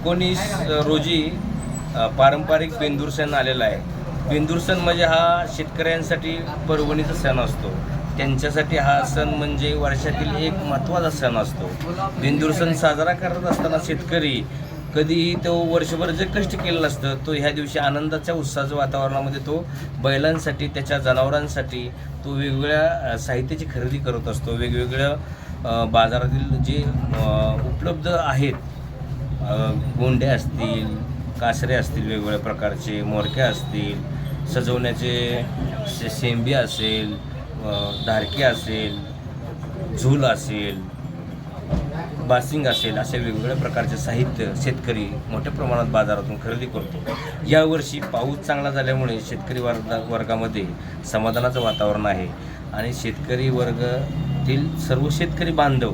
एकोणीस रोजी पारंपरिक बेंदूर सण आलेला आहे. बेंदूर सण म्हणजे हा शेतकऱ्यांसाठी पर्वणीचा सण असतो. त्यांच्यासाठी हा सण म्हणजे वर्षातील एक महत्त्वाचा सण असतो. बेंदूर सण साजरा करत असताना शेतकरी कधीही तो वर्षभर जे कष्ट केलेलं असतं तो ह्या दिवशी आनंदाच्या उत्साहाच्या वातावरणामध्ये तो बैलांसाठी त्याच्या जनावरांसाठी तो वेगवेगळ्या साहित्याची खरेदी करत असतो. वेगवेगळ्या बाजारातील जे उपलब्ध आहेत गोंडे असतील कासरे असतील वेगवेगळ्या प्रकारचे मोरक्या असतील सजवण्याचे से शेंबी असेल धारकी धारके असेल झूल असेल बासिंग असेल असे वेगवेगळ्या प्रकारचे साहित्य शेतकरी मोठ्या प्रमाणात बाजारातून खरेदी करतो. यावर्षी पाऊस चांगला झाल्यामुळे शेतकरी वर्गा वर्गामध्ये समाधानाचं वातावरण आहे आणि शेतकरी वर्गातील सर्व शेतकरी बांधव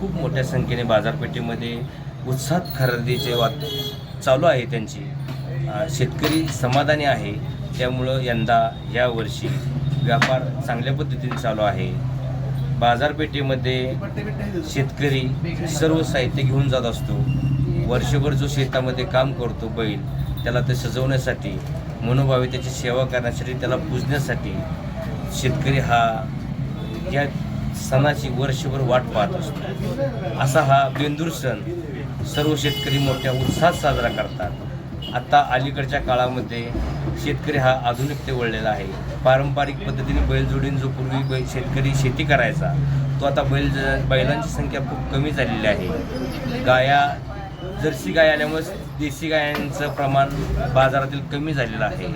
खूप मोठ्या संख्येने बाजारपेठेमध्ये उत्साहात खरेदीचे वात चालू आहे त्यांची शेतकरी समाधानी आहे. त्यामुळं यंदा यावर्षी व्यापार चांगल्या पद्धतीने चालू आहे. बाजारपेठेमध्ये शेतकरी सर्व साहित्य घेऊन जात असतो. वर्षभर जो शेतामध्ये काम करतो बैल त्याला ते सजवण्यासाठी मनोभावे त्याची सेवा करण्यासाठी त्याला पूजण्यासाठी शेतकरी हा या सणाची वर्षभर वाट पाहत असतो. असा हा बेंदूर सण सर्व शेतकरी मोठ्या उत्साहात साजरा करतात. आता अलीकडच्या काळामध्ये शेतकरी हा आधुनिकते वळलेला आहे. पारंपरिक पद्धतीने बैलजोडीन जो पूर्वी बैल शेतकरी शेती करायचा तो आता बैल बैलांची संख्या खूप कमी झालेली आहे. गाया जर्सी गाय आल्यामुळे देशी गायांचं प्रमाण बाजारातील कमी झालेलं आहे.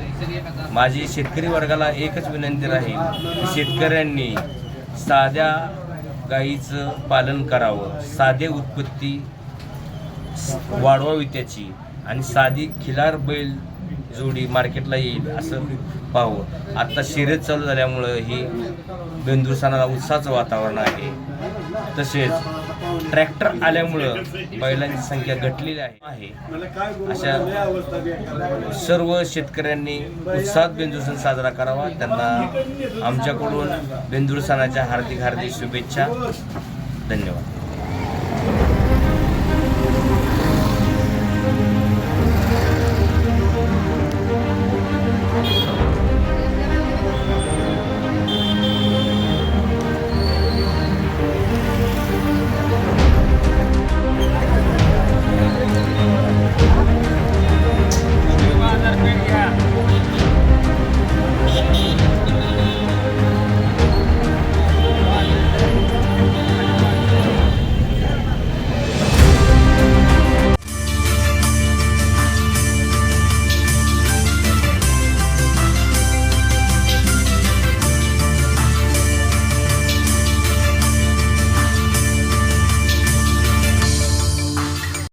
माझी शेतकरी वर्गाला एकच विनंती राहील की शेतकऱ्यांनी साध्या गाईचं पालन करावं. साधे उत्पत्ती वाढवावी त्याची आणि साधी खिलार बैल जोडी मार्केटला येईल असं पाहावं. आत्ता शर्यत चालू झाल्यामुळं ही बेंदूर सणाला उत्साहाचं वातावरण आहे. तसेच ट्रॅक्टर आल्यामुळं बैलांची संख्या घटलेली आहे आहे. अशा सर्व शेतकऱ्यांनी उत्साहात बेंदूर सण साजरा करावा. त्यांना आमच्याकडून बेंदूर सणाच्या हार्दिक हार्दिक शुभेच्छा. धन्यवाद.